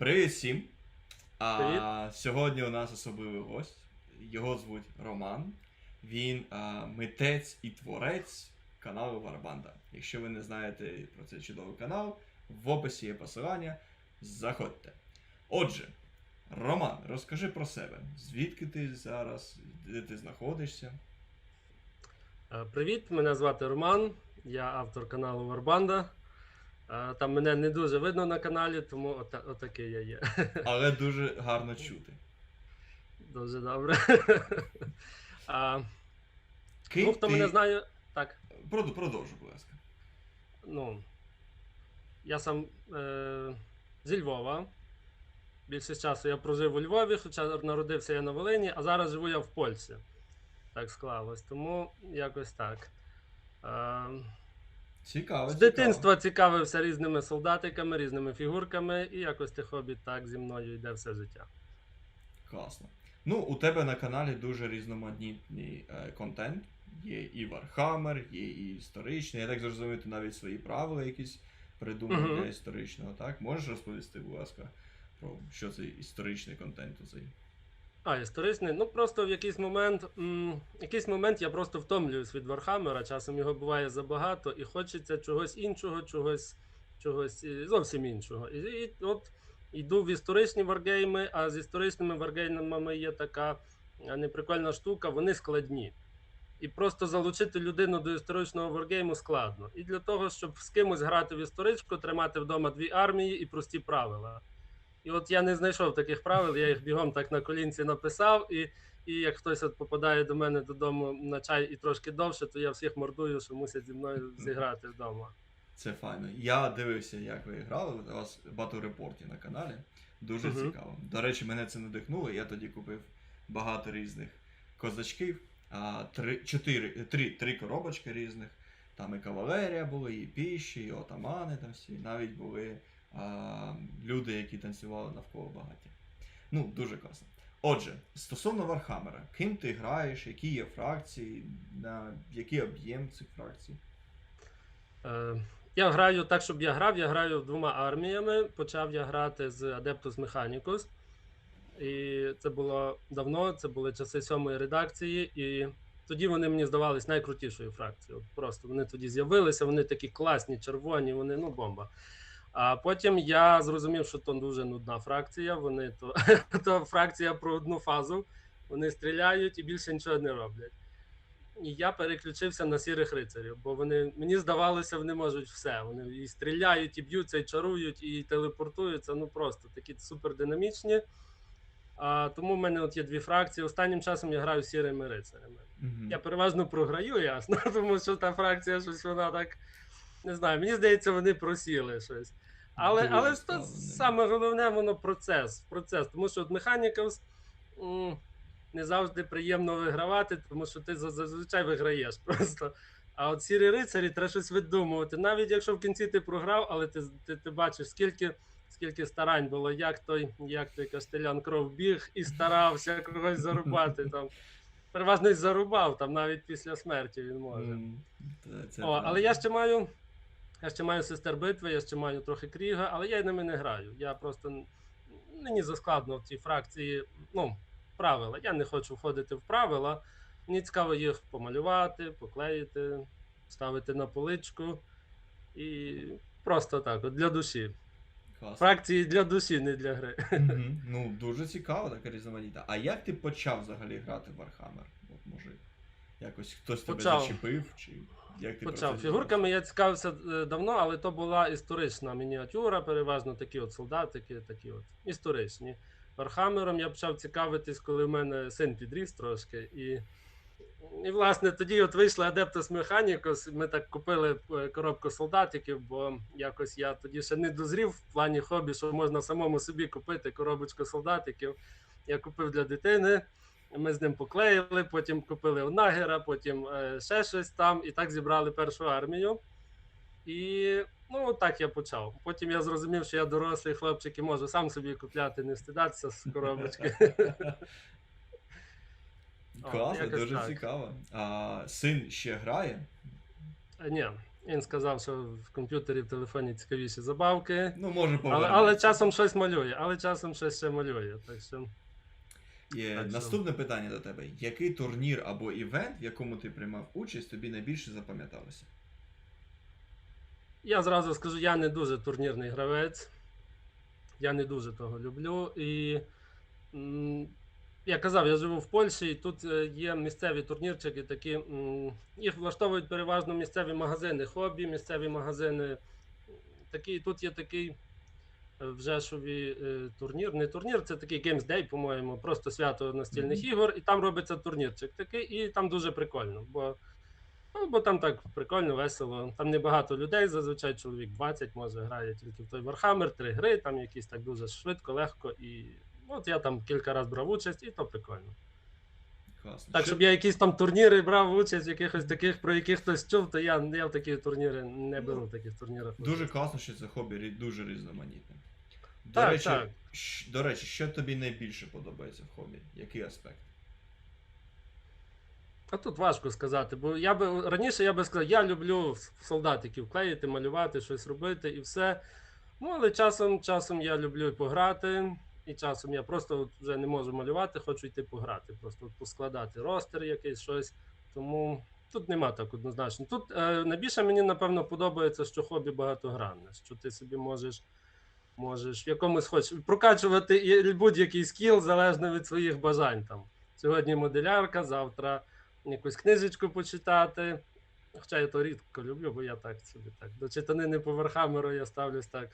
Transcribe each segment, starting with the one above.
Привіт всім! А, Привіт. Сьогодні у нас особливий гость. Його звуть Роман. Він а, митець і творець каналу Варбанда. Якщо ви не знаєте про цей чудовий канал, в описі є посилання. Заходьте. Отже, Роман, розкажи про себе. Звідки ти зараз, де ти знаходишся? Привіт, мене звати Роман, я автор каналу Варбанда. Там мене не дуже видно на каналі, тому ота- отакий я є. Але дуже гарно чути. Дуже добре. А, Ким Ну, хто ти... мене знає, так. Продовжуй, будь ласка. Ну, я сам е, зі Львова. Більшість часу я прожив у Львові, хоча народився я на Волині, а зараз живу я в Польщі. Так склалось. Тому якось так. Е, Цікаво. З цікаво. дитинства цікавився різними солдатиками, різними фігурками, і якось те хобі так зі мною йде все життя. Класно. Ну, у тебе на каналі дуже різноманітний е, контент. Є і Warhammer, є і історичний. Я так зрозумів, ти навіть свої правила якісь придумав Мгм. для історичного, так? Можеш розповісти, будь ласка, про що це історичний контент у цей? А, історичний. Ну просто в якийсь момент, м, якийсь момент я просто втомлююсь від Вархаммера, часом його буває забагато, і хочеться чогось іншого, чогось, чогось е, зовсім іншого. І, і от йду в історичні варгейми, а з історичними варгеймами є така е, неприкольна штука, вони складні. І просто залучити людину до історичного варгейму складно. І для того, щоб з кимось грати в історичку, тримати вдома дві армії і прості правила. І от я не знайшов таких правил, я їх бігом так на колінці написав, і, і як хтось от попадає до мене додому на чай і трошки довше, то я всіх мордую, що мусять зі мною зіграти вдома. Це файно. Я дивився, як ви грали. У вас батл репорті на каналі. Дуже Мгм. цікаво. До речі, мене це надихнуло. Я тоді купив багато різних козачків. А, три, чотири, три, три коробочки різних. Там і кавалерія були, і піші, і отамани там всі. Навіть були люди, які танцювали навколо багаття. Ну, дуже класно. Отже, стосовно Вархаммера, ким ти граєш, які є фракції, на який об'єм цих фракцій? Е, я граю так, щоб я грав. Я граю двома арміями. Почав я грати з Adeptus Mechanicus. І це було давно, це були часи сьомої редакції, і тоді вони мені здавались найкрутішою фракцією. Просто вони тоді з'явилися, вони такі класні, червоні, вони ну бомба. А потім я зрозумів, що то дуже нудна фракція. Вони то, то фракція про одну фазу. Вони стріляють і більше нічого не роблять. І я переключився на сірих рицарів, бо вони мені здавалося, вони можуть все. Вони і стріляють, і б'ються, і чарують, і телепортуються. Ну просто такі супердинамічні. А, тому в мене от є дві фракції. Останнім часом я граю сірими рицарями. Мгм. Я переважно програю, ясно, тому що та фракція щось вона так. Не знаю, мені здається, вони просіли щось. Але, Дуже але да. саме головне, воно процес. процес. Тому що от Mechanicals м, не завжди приємно вигравати, тому що ти зазвичай виграєш просто. А от сірі рицарі треба щось видумувати. Навіть якщо в кінці ти програв, але ти, ти, ти бачиш, скільки, скільки старань було, як той, як той Кастелян кров біг і старався когось зарубати. Там. Переважно зарубав, там навіть після смерті він може. М, це- це О, але я ще маю. Я ще маю сестер битви, я ще маю трохи кріга, але я ними не граю. Я просто мені заскладно в цій фракції. Ну, правила. Я не хочу входити в правила. Мені цікаво їх помалювати, поклеїти, ставити на поличку. І просто так, от для душі. Класно. Фракції для душі, не для гри. Мгм. Ну, дуже цікаво, така різноманітна. А як ти почав взагалі грати в Warhammer? От може, якось хтось тебе Почав. зачепив, чи як ти Почав фігурками. Я цікавився е, давно, але то була історична мініатюра, переважно такі от солдатики, такі от історичні. Вархамером я почав цікавитись, коли в мене син підріс трошки. І, і власне, тоді от вийшли Adeptus Mechanicus. Ми так купили е, коробку солдатиків, бо якось я тоді ще не дозрів в плані хобі, що можна самому собі купити коробочку солдатиків. Я купив для дитини. Ми з ним поклеїли, потім купили у Нагера, потім е, ще щось там, і так зібрали першу армію. І ну так я почав. Потім я зрозумів, що я дорослий хлопчик і можу сам собі купляти, не стидатися з коробочки. Класно, дуже так. цікаво. А син ще грає? Е, Ні, Він сказав, що в комп'ютері, в телефоні цікавіші забавки. Ну, може Але, повернеться. але часом щось малює, але часом щось ще малює. Так що Є Так що- наступне питання до тебе. Який турнір або івент, в якому ти приймав участь, тобі найбільше запам'яталося? я зразу скажу, я не дуже турнірний гравець. Я не дуже того люблю. І я казав, я живу в Польщі, і тут е, є місцеві турнірчики, такі. Їх влаштовують переважно місцеві магазини, хобі, місцеві магазини. Такі, тут є такий в Жешові е, турнір. Не турнір, це такий Games Day, по-моєму, просто свято настільних Мгм. ігор, і там робиться турнірчик такий, і там дуже прикольно. Бо, ну, бо там так прикольно, весело. Там небагато людей, зазвичай чоловік 20 може грає тільки в той Warhammer, три гри, там якісь так дуже швидко, легко. І от я там кілька разів брав участь, і то прикольно. Класно. Так, щоб я якісь там турніри брав участь, в якихось таких, про яких хтось чув, то я, я в такі турніри не беру в таких турнірах. Дуже класно, що це хобі дуже різноманітне. До, Так, речі, так. до речі, що тобі найбільше подобається в хобі? Який аспект? А тут важко сказати, бо я би раніше я би сказав, я люблю солдатиків клеїти, малювати, щось робити і все. Ну, але часом, часом я люблю пограти, і часом я просто от вже не можу малювати, хочу йти пограти, просто от поскладати ростер якийсь щось. Тому тут нема так однозначно. Тут е, найбільше мені, напевно, подобається, що хобі багатогранне, що ти собі можеш, можеш в якомусь хочеш прокачувати будь-який скіл залежно від своїх бажань. Там. Сьогодні моделярка, завтра якусь книжечку почитати. Хоча я то рідко люблю, бо я так собі так. До читанини по Вархамеру я ставлюсь так.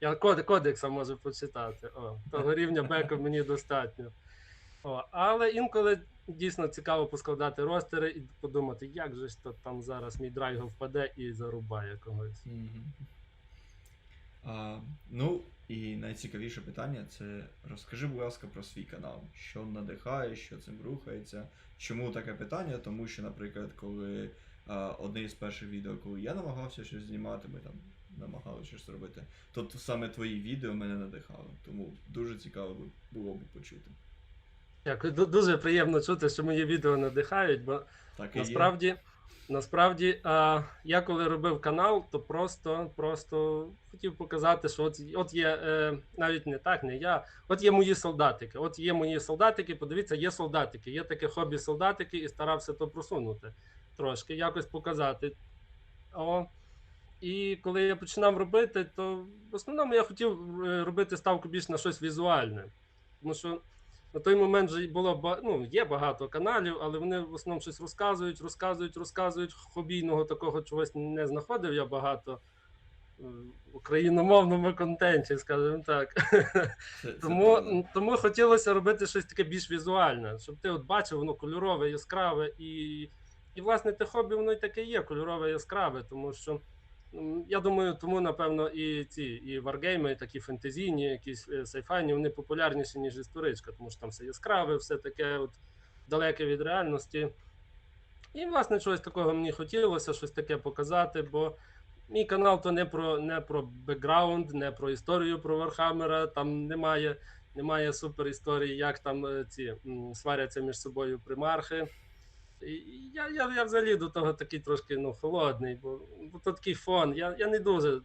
Я код, кодекса можу почитати. О, того рівня беку мені достатньо. О, але інколи дійсно цікаво поскладати ростери і подумати, як же ж то там зараз мій драйго впаде і зарубає когось. А, ну, і найцікавіше питання це розкажи, будь ласка, про свій канал. Що надихає, що цим рухається. Чому таке питання? Тому що, наприклад, коли а, одне із перших відео, коли я намагався щось знімати, ми там намагалися щось робити, то саме твої відео мене надихали. Тому дуже цікаво було б почути. Дякую. Дуже приємно чути, що мої відео надихають, бо Так Насправді, насправді, а, я коли робив канал, то просто, просто хотів показати, що от, от є е, навіть не так, не я. От є мої солдатики. От є мої солдатики. Подивіться, є солдатики. Є таке хобі солдатики, і старався то просунути трошки, якось показати. О, і коли я починав робити, то в основному я хотів е, робити ставку більш на щось візуальне. Тому що на той момент вже було ну, є багато каналів, але вони в основному щось розказують, розказують, розказують. Хобійного такого чогось не знаходив я багато е, в україномовному контенті, скажімо так. Це, Тому, тому хотілося робити щось таке більш візуальне, щоб ти от бачив, воно кольорове, яскраве, і, і власне те хобі воно й таке є, кольорове, яскраве, тому що. Я думаю, тому напевно і ці і варгейми, такі фентезійні, якісь е, сайфайні, вони популярніші, ніж історичка, тому що там все яскраве, все таке от далеке від реальності. І, власне, чогось такого мені хотілося, щось таке показати, бо мій канал то не про не про бекграунд, не про історію про Вархаммера. Там немає, немає супер історії, як там е, ці сваряться між собою примархи. Я, я, я взагалі до того такий трошки ну, холодний, бо, бо то такий фон. Я, я не дуже.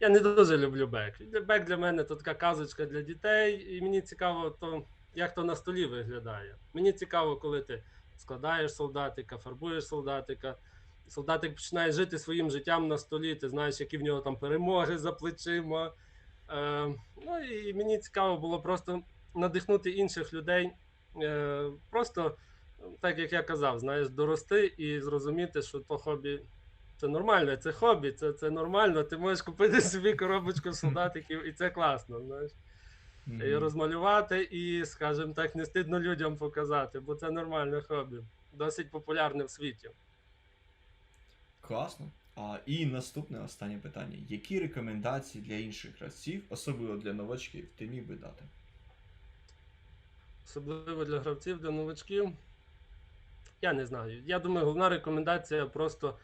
Я не дуже люблю бек. Бек для мене то така казочка для дітей, і мені цікаво, то, як то на столі виглядає. Мені цікаво, коли ти складаєш солдатика, фарбуєш солдатика. Солдатик починає жити своїм життям на столі, ти знаєш, які в нього там перемоги за плечима. Е, ну і мені цікаво було просто надихнути інших людей. Е, просто, так як я казав, знаєш, дорости і зрозуміти, що то хобі це нормально, це хобі, це, це нормально. Ти можеш купити собі коробочку солдатиків, і це класно. знаєш. І розмалювати, і, скажімо так, не стидно людям показати, бо це нормальне хобі. Досить популярне в світі. Класно. А, і наступне останнє питання. Які рекомендації для інших гравців, особливо для новачків, ти міг би дати? Особливо для гравців, для новачків. Я не знаю. Я думаю, головна рекомендація просто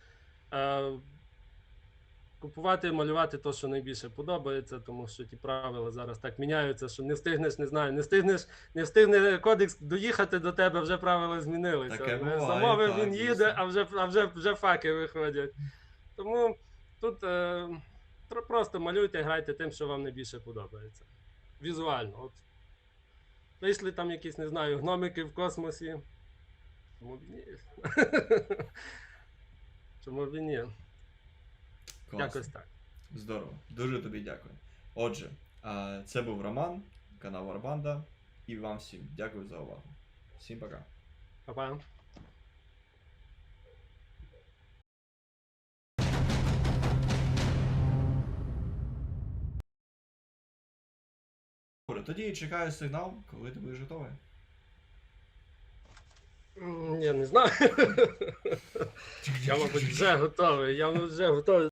е, купувати і малювати те, що найбільше подобається, тому що ті правила зараз так міняються, що не встигнеш, не знаю, не встигнеш, не встигне кодекс доїхати до тебе, вже правила змінилися. Таке буває, Замовив, так, він їде, а вже, а вже, вже факи виходять. Тому тут е, просто малюйте, грайте тим, що вам найбільше подобається. Візуально. От. Вийшли там якісь, не знаю, гномики в космосі. Чому б ні? Чому б і ні? Класно. Якось так. Здорово. Дуже тобі дякую. Отже, це був Роман, канал Арбанда. І вам всім дякую за увагу. Всім пока. Па-па. Тоді чекаю сигнал, коли ти будеш готовий. Я не знаю. Я, мабуть, вже готовий. Я вже готовий.